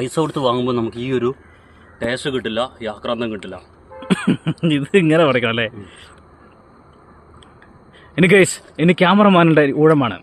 പൈസ കൊടുത്ത് വാങ്ങുമ്പോൾ നമുക്ക് ഈ ഒരു ടേസ്റ്റ് കിട്ടില്ല ഈ ആക്രാന്തം കിട്ടില്ല. ഇത് ഇങ്ങനെ പറയണം അല്ലേ? ഗൈസ് ഇനി ക്യാമറമാനുടെ ഊഴമാണ്.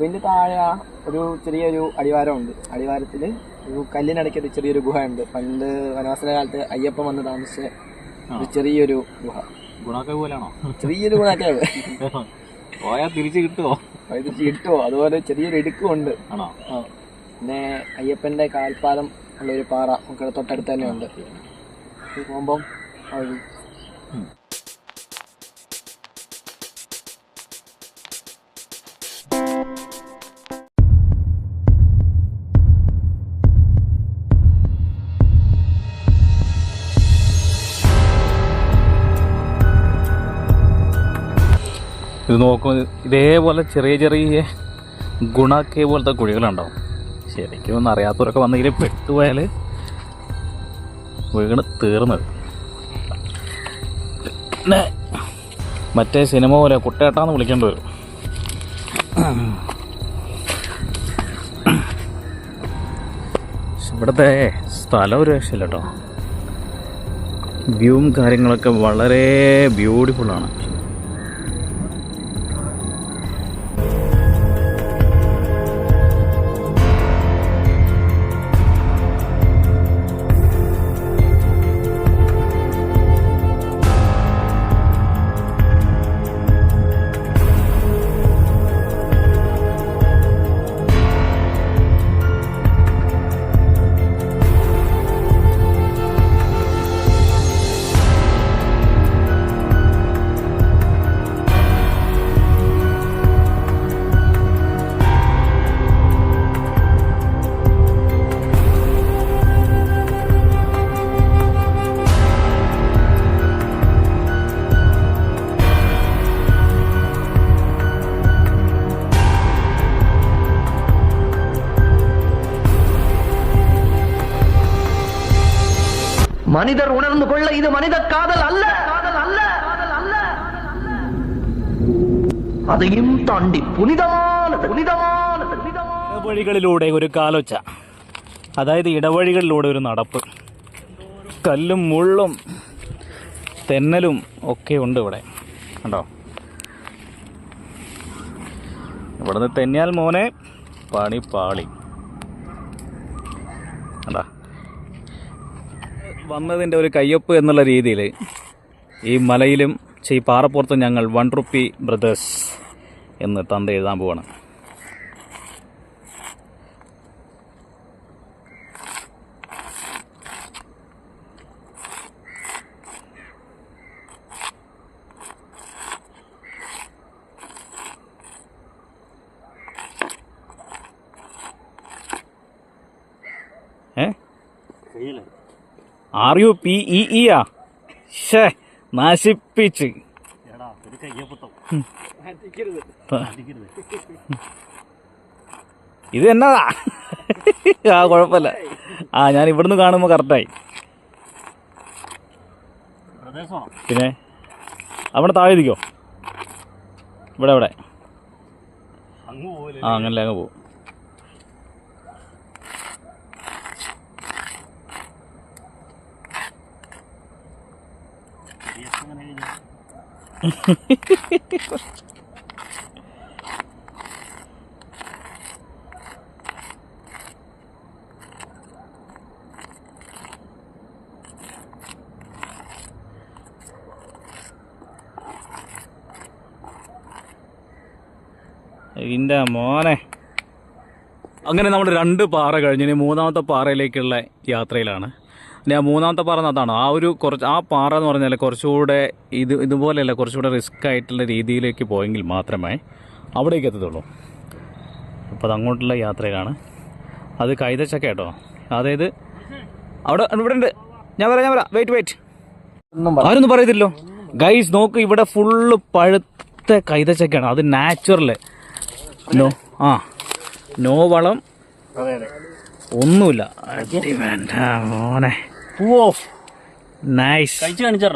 ഇതിന്റെ താഴെ ഒരു ചെറിയൊരു അടിവാരമുണ്ട്. അടിവാരത്തിൽ ഒരു കല്ലിനടയ്ക്ക് ഒരു ചെറിയൊരു ഗുഹയുണ്ട്. പണ്ട് വനവാസന കാലത്ത് അയ്യപ്പൻ വന്ന് താമസിച്ച ഒരു ചെറിയൊരു ഗുഹ. ചെറിയൊരു ഗുണക്കാവ് പോയാൽ തിരിച്ച് കിട്ടുമോ ഇത് കിട്ടുമോ അതുപോലെ ചെറിയൊരു ഇടുക്കുമുണ്ട്. ആണോ? പിന്നെ അയ്യപ്പന്റെ കാൽപ്പാലം ഉള്ള ഒരു പാറ നമുക്ക് തൊട്ടടുത്ത് തന്നെ ഉണ്ട് പോകുമ്പം ഇത് നോക്കും ഇതേപോലെ ചെറിയ ചെറിയ ഗുണക്കേ പോലത്തെ കുഴികളുണ്ടാവും. ശരിക്കും ഒന്നും അറിയാത്തവരൊക്കെ വന്നെങ്കിൽ പെട്ടുപോയാൽ വീണ് തീർന്നത് പിന്നെ മറ്റേ സിനിമ പോലെ കുട്ടേട്ടാന്ന് വിളിക്കേണ്ടി വരും. ഇവിടുത്തെ സ്ഥലം ഒരു രക്ഷയില്ല കേട്ടോ. വ്യൂവും കാര്യങ്ങളൊക്കെ വളരെ ബ്യൂട്ടിഫുള്ളാണ് மனிதர் உணர்ந்து கொள்ள இது மனித காதல் அல்ல காதல் அல்ல காதல் அல்ல அதையும் தாண்டி புனிதமானது புனிதமானது புனிதமான ഇടവഴികളിലൂടെ ഒരു കാലൊച്ച അതായത് ഇടവഴികളിലൂടെ ഒരു നടപ്പ് കല്ലും മുള്ളും തെന്നലും ഒക്കെ ഉണ്ട് ഇവിടെ കണ്ടോ ഇവിടുന്ന് തെന്നിയാൽ മോനെ പണി പാളി വന്നതിന്റെ ഒരു കയ്യൊപ്പ് എന്നുള്ള രീതിയിൽ ഈ മലയിലും ഈ പാറപ്പുറത്തും ഞങ്ങൾ വൺ റുപ്പി ബ്രദേഴ്സ് എന്ന് തന്ത എഴുതാൻ പോവാണ്. ഏ? R U P E E ആ. ഷേ നശിപ്പിച്ച്. ഇത് എന്നതാ ആ കുഴപ്പമില്ല. ആ ഞാൻ ഇവിടുന്ന് കാണുമ്പോൾ കറക്റ്റായി. പിന്നെ? അവിടെ താഴെ ഇരിക്കോ? ഇവിടെ ഇവിടെ. ആ അങ്ങനെ അങ്ങ് പോകും മോനെ. അങ്ങനെ നമ്മൾ രണ്ട് പാറ കഴിഞ്ഞ് മൂന്നാമത്തെ പാറയിലേക്കുള്ള യാത്രയിലാണ്. ആ മൂന്നാമത്തെ പാറ അതാണ്. ആ ഒരു കുറച്ച് ആ പാറ എന്ന് പറഞ്ഞാൽ കുറച്ചുകൂടെ ഇത് ഇതുപോലെയല്ല കുറച്ചുകൂടെ റിസ്ക് ആയിട്ടുള്ള രീതിയിലേക്ക് പോയെങ്കിൽ മാത്രമേ അവിടേക്ക് എത്തത്തുള്ളൂ. അപ്പോൾ അത് അങ്ങോട്ടുള്ള യാത്രയിലാണ്. അത് കൈതച്ചക്ക കേട്ടോ. അതായത് അവിടെ ഇവിടെ ഉണ്ട്. ഞാൻ വരാം ഞാൻ വരാം. വെയിറ്റ് വെയിറ്റ് ആരൊന്നും പറയത്തില്ലോ? ഗൈസ് നോക്ക് ഇവിടെ ഫുള്ള് പഴുത്ത കൈതച്ചക്കയാണ്. അത് നാച്ചുറൽ നോ ആ. നോ വളം. ഒന്നുമില്ല. മോനെ. നൈസ് കഴിച്ചു കാണിച്ചോ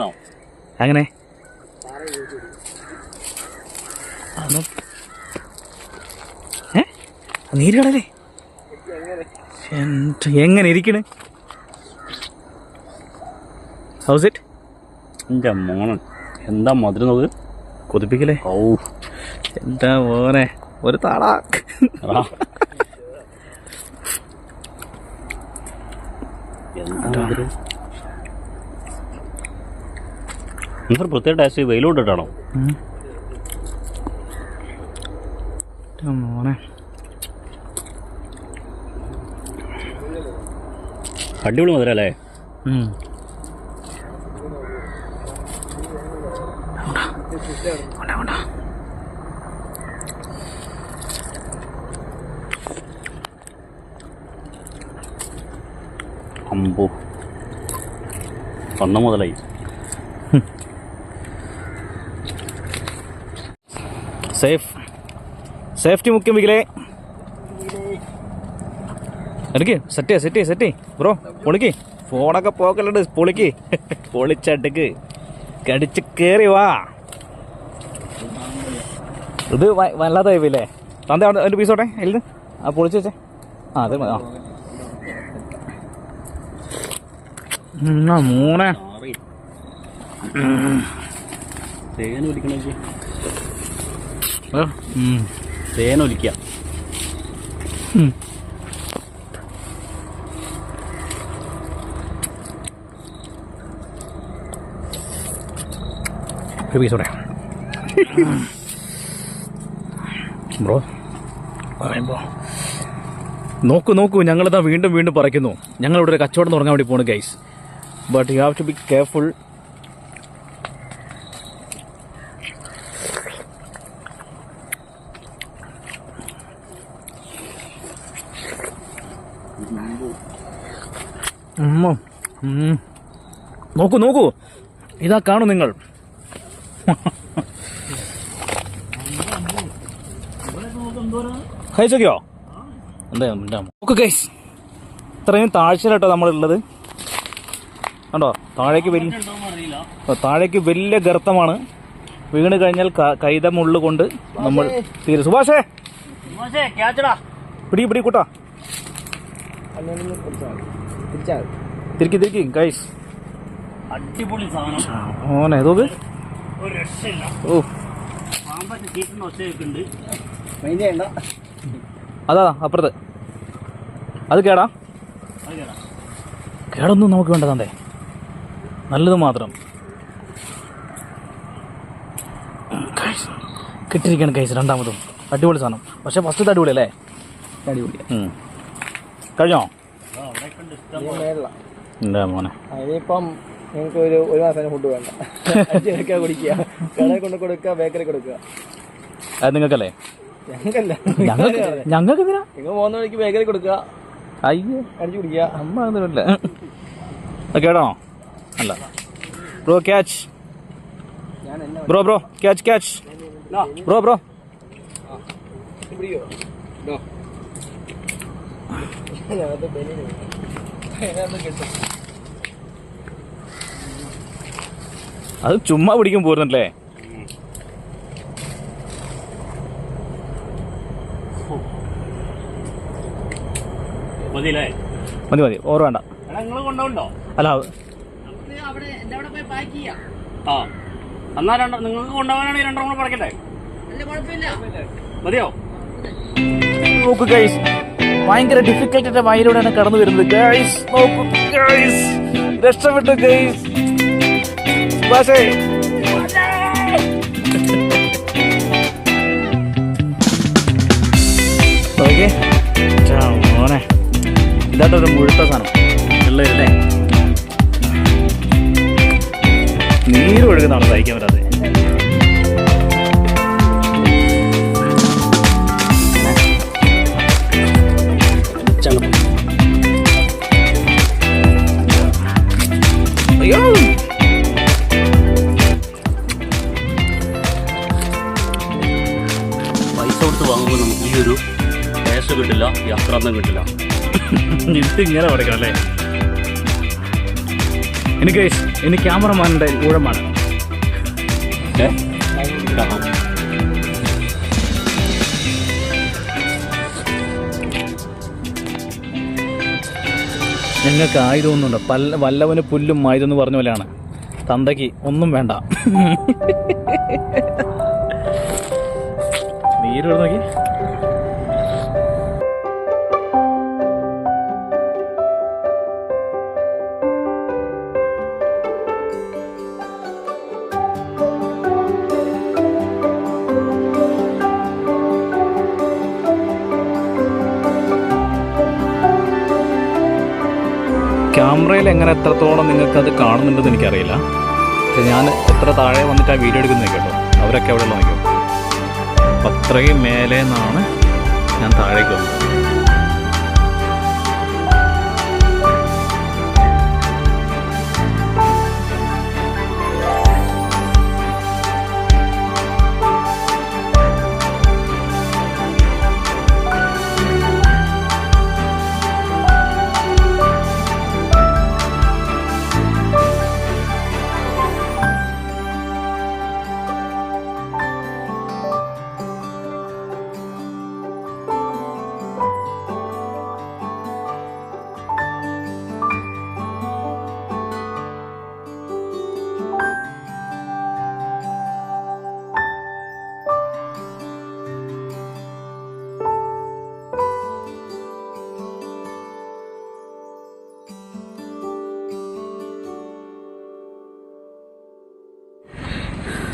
അങ്ങനെ ഏ? എങ്ങനെ ഇരിക്കണ്? ഹൗസ് ഇറ്റ് എന്റെ മോണൻ എന്താ മധുരം നോക്ക് കൊതിപ്പിക്കലേ ഓ എന്താ മോനെ? ഒരു താടാ പ്രത്യേക ടേസ്റ്റ് വെയിലോട്ടിട്ടാണോ മോനെ. അടിപൊളി മധുരം അമ്പോ. വന്ന മുതലായി. സേഫ്. സേഫ്റ്റി മുഖ്യം വികലേ. എടുക്ക് സെറ്റ് സെറ്റ് സെറ്റ് ബ്രോ പൊളിക്ക്. ഫോണൊക്കെ പോക്കലുണ്ട് പൊളിക്ക്. പൊളിച്ചടുക്ക്. കടിച്ച് കയറി വാ. ഇത് വല്ലാതെ വല്ലാത്ത തന്നെ അതിന്റെ പീസോട്ടെ എല്ലാം ആ പൊളിച്ച് വെച്ചേ. ആ അതെ ആ. എന്നാ മൂനെ? തേൻ ഒലിക്കണേ. തേൻ ഒലിക്കുക ഒരു പീസോടെ ബ്രോ പറയുമ്പോ. നോക്കൂ നോക്കൂ ഞങ്ങളിതാ വീണ്ടും വീണ്ടും പറയ്ക്കുന്നു ഞങ്ങളിവിടെ ഒരു കച്ചവടം തുടങ്ങാൻ വേണ്ടി പോണു guys but you have to be careful. നോക്കൂ നോക്കൂ. ഇതാ കാണൂ നിങ്ങൾ. കഴിച്ചോക്കിയോ എന്താ നോക്കൂ നോക്ക് ഗൈസ് ഇത്രയും താഴ്ചയിലാട്ടോ നമ്മളുള്ളത്. കണ്ടോ? താഴേക്ക് വലിയ താഴേക്ക് വലിയ ഗർത്തമാണ്. വീണ് കഴിഞ്ഞാൽ കൈത മുള്ളു കൊണ്ട് നമ്മൾ തീരെ. സുഭാഷേ! പിടി പിടി കൂട്ടാ. തിരിക്കി തിരിക്കി ഗൈസ് അടിപൊളി സാധനം. ഓനെ ഇതൊക്കെ ഒരു രക്ഷയില്ല. ഓ. അതാ അപ്പുറത്ത്. അത് കേടാ. അത് കേടാ. കേടൊന്നും നമുക്ക് വേണ്ടതാണ്ടേ നല്ലത് മാത്രം. ഗൈസ്, കിട്ടിയിരിക്കുകയാണ് കൈസ് രണ്ടാമതും. അടിപൊളി സാധനം. പക്ഷെ ഫസ്റ്റത്തെ അടിപൊളി അല്ലേ അടിപൊളി. കഴിഞ്ഞോ? എന്താ മോനെ. അതിനിപ്പം നിങ്ങൾക്ക് ഒരു ഒരു മാസം ഫുഡ് വേണ്ട. അഞ്ച് പേരൊക്കെ കുടിക്കുക. കടയിൽ കൊണ്ട് കൊടുക്കുക ബേക്കറി കൊടുക്കുക. അത് നിങ്ങൾക്കല്ലേ? ഞങ്ങൾക്കല്ല. ഞങ്ങൾക്ക് ഞങ്ങൾക്ക് നിങ്ങൾ പോകുന്ന വഴിക്ക് ബേക്കറി കൊടുക്കുക. അയ്യോ. അടിച്ചു കുടിക്കുക. അമ്മ അങ്ങനെയല്ല കേടാണോ അല്ല. Bro catch bro bro catch catch bro bro അത് ചുമ്മാ പിടിക്കും പോരുന്നല്ലേ? മതി മതി. ഓർ വേണ്ട. ആ. എന്നാ രണ്ട നിങ്ങൾക്ക് കൊണ്ടുപോകാനാണെങ്കിൽ രണ്ടെണ്ണം കൂടെ പടക്കട്ടെ മതിയോ? നോക്ക് ഗൈസ് ഭയങ്കര ഡിഫിക്കൽട്ടിന്റെ വയലൂടെയാണ് കടന്നു വരുന്നത്. ഗൈസ് നോക്കൂ ഗൈസ് രക്ഷപ്പെട്ടു ഗൈസ് പക്ഷേ ഓക്കെ. ഇതാട്ടൊരു മുഴുത്ത സാധനം. പിള്ളേരല്ലേ നീര് ഒഴുകുന്നതാണ് സഹിക്കാൻ പറ്റാതെ പൈസ കൊടുത്ത് വാങ്ങുമ്പോൾ നമുക്ക് ഈ ഒരു ടേസ്റ്റ് കിട്ടില്ല യാത്രാന്തം കിട്ടില്ല. ഇങ്ങനെ പഠിക്കണം അല്ലേ? എനിക്ക് എനിക്ക് ക്യാമറമാന്റെ ഊഴമാണ്. ഞങ്ങൾക്ക് ആയുധമൊന്നുണ്ട് പല്ല വല്ലവന് പുല്ലും ആയുധം എന്ന് പറഞ്ഞ പോലെയാണ്. തന്തയ്ക്ക് ഒന്നും വേണ്ട. നീര് നോക്കി. ക്യാമറയിൽ എങ്ങനെ എത്രത്തോളം നിങ്ങൾക്ക് അത് കാണുന്നുണ്ടെന്ന് എനിക്കറിയില്ല. പക്ഷെ ഞാൻ എത്ര താഴെ വന്നിട്ട് ആ വീഡിയോ എടുക്കുന്നത് കേട്ടോ. അവരൊക്കെ അവിടെ നോക്കിയോ അത്രയും മേലെ നിന്നാണ് ഞാൻ താഴേക്ക് വന്നത്.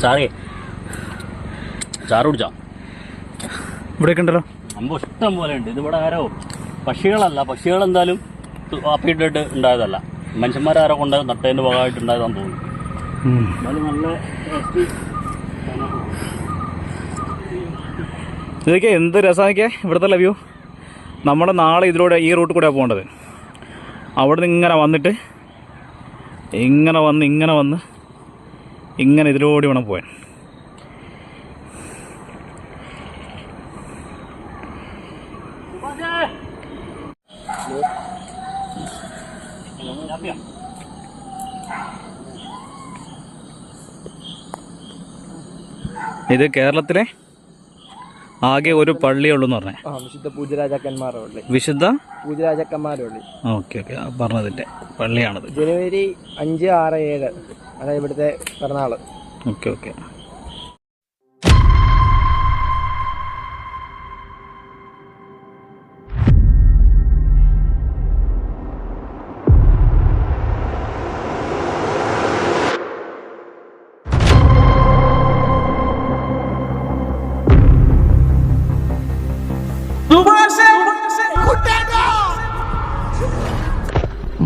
ചാറേ ചാറ് കുടിച്ചാ ഇവിടെയൊക്കെ ഉണ്ടല്ലോ. അമ്പോ ഇഷ്ടം പോലെ ഉണ്ട്. ഇതിവിടെ ആരോ പക്ഷികളല്ല. പക്ഷികൾ എന്തായാലും അപ്പിട്ടിട്ട് ഉണ്ടായതല്ല. മനുഷ്യന്മാരാരോ കൊണ്ട് നട്ടേന്റെ ഭാഗമായിട്ട് ഉണ്ടായതാന്ന് തോന്നുന്നു. ഇതൊക്കെ എന്ത് രസമൊക്കെ ഇവിടുത്തെ ലവ്യൂ നമ്മുടെ നാളെ ഇതിലൂടെ ഈ റൂട്ട് കൂടെ പോകേണ്ടത്. അവിടെ നിന്ന് ഇങ്ങനെ വന്നിട്ട് ഇങ്ങനെ വന്ന് ഇങ്ങനെ വന്ന് ഇങ്ങനെ ഇതിലൂടെ വേണം പോകാൻ. ഇത് കേരളത്തിലെ ആകെ ഒരു പള്ളിയുള്ളൂ എന്ന് പറഞ്ഞേ വിശുദ്ധ പൂജരാജാക്കന്മാരുടെ ഉള്ളി വിശുദ്ധ? പൂജരാജാക്കന്മാരുടെ ഉള്ളി ഓക്കെ. ഓക്കെ പറഞ്ഞതിന്റെ പള്ളിയാണത്. ജനുവരി അഞ്ച് ആറ് ഏഴ്. അതായത് ഇവിടുത്തെ പിറന്നാൾ. Okay okay.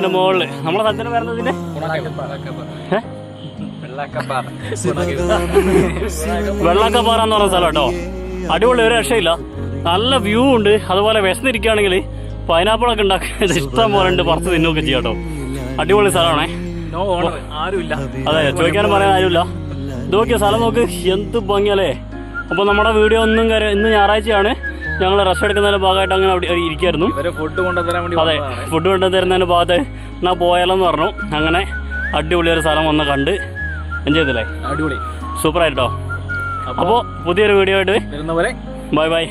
മലേന്റെ മുകളിൽ നമ്മളെ സ്ഥലത്തിന് വരുന്നതിന്റെ വെള്ളക്കപ്പാറ എന്ന് പറഞ്ഞ സ്ഥലം കേട്ടോ. അടിപൊളി ഒരു രക്ഷയില്ല. നല്ല വ്യൂ ഉണ്ട്. അതുപോലെ വിശന്നിരിക്കുകയാണെങ്കിൽ പൈനാപ്പിളൊക്കെ ഉണ്ടാക്കുന്നത് ഇഷ്ടം പോലെ ഉണ്ട്. പുറത്ത് നിന്നൊക്കെ ചെയ്യാം കേട്ടോ. അടിപൊളി സ്ഥലമാണേ. നോ ഓണർ ആരുമില്ല. അതെ ചോദിക്കാനും പറയാൻ ആരുമില്ല. ഇത് നോക്കിയ സ്ഥലം നോക്ക്. എന്ത് ഭംഗിയല്ലേ. അപ്പോൾ നമ്മുടെ വീഡിയോ ഒന്നും കാര്യം ഇന്ന് ഞായറാഴ്ചയാണ്. ഞങ്ങൾ റെസ്റ്റ് എടുക്കുന്നതിന്റെ ഭാഗമായിട്ട് അങ്ങനെ അവിടെ ഇരിക്കായിരുന്നു. ഇവരെ ഫുഡ് കൊണ്ടുതരാൻ വേണ്ടി അതെ. ഫുഡ് കൊണ്ടുതരുന്നതിന്റെ ഭാഗത്ത് എന്നാ പോയാലെന്ന് പറഞ്ഞു. അങ്ങനെ അടിപൊളി ഒരു സ്ഥലം വന്ന് കണ്ട് എൻജോയ് ചെയ്തില്ലേ? അടിപൊളി. സൂപ്പറായിട്ടോ അപ്പോൾ പുതിയൊരു വീഡിയോ ആയിട്ട് വരുന്ന പോലെ ബൈ ബൈ